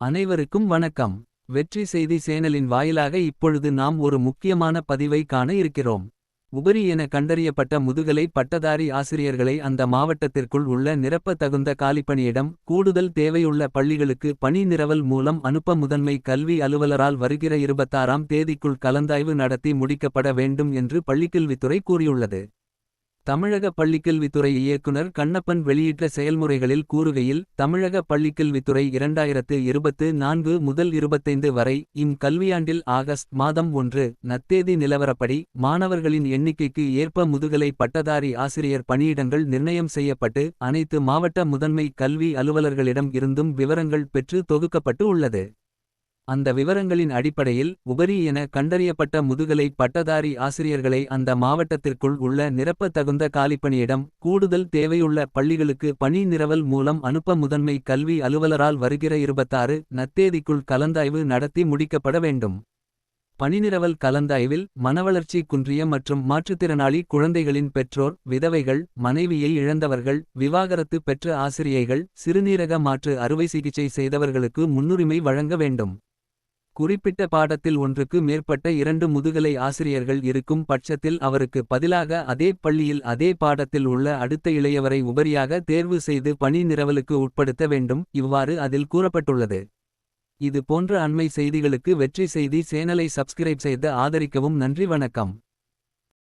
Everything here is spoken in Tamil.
அனைவருக்கும் வணக்கம். வெற்றி செய்தி சேனலின் வாயிலாக இப்பொழுது நாம் ஒரு முக்கியமான பதிவை காண இருக்கிறோம். உபரி என கண்டறியப்பட்ட முதுகலை பட்டதாரி ஆசிரியர்களை அந்த மாவட்டத்திற்குள் உள்ள நிரப்ப தகுந்த காலிப்பணியிடம் கூடுதல் தேவையுள்ள பள்ளிகளுக்கு பணி நிரவல் மூலம் அனுப்ப முதன்மை கல்வி அலுவலரால் வருகிற இருபத்தாறாம் தேதிக்குள் கலந்தாய்வு நடத்தி முடிக்கப்பட வேண்டும் என்று பள்ளிக்கல்வித்துறை கூறியுள்ளது. தமிழக பள்ளிக்கல்வித்துறை இயக்குனர் கண்ணப்பன் வெளியிட்ட செயல்முறைகளில் கூறுகையில் தமிழக பள்ளிக்கல்வித்துறை இரண்டாயிரத்து இருபத்து நான்கு முதல் இருபத்தைந்து வரை இம் கல்வியாண்டில் ஆகஸ்ட் மாதம் ஒன்று நத்தேதி நிலவரப்படி மாணவர்களின் எண்ணிக்கைக்கு ஏற்ப முதுகலை பட்டதாரி ஆசிரியர் பணியிடங்கள் நிர்ணயம் செய்யப்பட்டு அனைத்து மாவட்ட முதன்மை கல்வி அலுவலர்களிடம் இருந்தும் விவரங்கள் பெற்று தொகுக்கப்பட்டு உள்ளது. அந்த விவரங்களின் அடிப்படையில் உபரி என கண்டறியப்பட்ட முதுகலை பட்டதாரி ஆசிரியர்களை அந்த மாவட்டத்திற்குள் உள்ள நிரப்ப தகுந்த காலிப்பணியிடம் கூடுதல் தேவையுள்ள பள்ளிகளுக்கு பணி நிரவல் மூலம் அனுப்ப முதன்மை கல்வி அலுவலரால் வருகிற இருபத்தாறு நத்தேதிக்குள் கலந்தாய்வு நடத்தி முடிக்கப்பட வேண்டும். பணிநிரவல் கலந்தாய்வில் மனவளர்ச்சி குன்றிய மற்றும் மாற்றுத்திறனாளி குழந்தைகளின் பெற்றோர் விதவைகள் மனைவியை இழந்தவர்கள் விவாகரத்து பெற்ற ஆசிரியைகள் சிறுநீரக மாற்று அறுவை சிகிச்சை செய்தவர்களுக்கு முன்னுரிமை வழங்க வேண்டும். குறிப்பிட்ட பாடத்தில் ஒன்றுக்கு மேற்பட்ட இரண்டு முதுகலை ஆசிரியர்கள் இருக்கும் பட்சத்தில் அவருக்கு பதிலாக அதே பள்ளியில் அதே பாடத்தில் உள்ள அடுத்த இளையவரை உபரியாக தேர்வு செய்து பணி நிரவலுக்கு உட்படுத்த வேண்டும். இவ்வாறு அதில் கூறப்பட்டுள்ளது. இது போன்ற அண்மை செய்திகளுக்கு வெற்றி செய்தி சேனலை சப்ஸ்கிரைப் செய்து ஆதரிக்கவும். நன்றி வணக்கம்.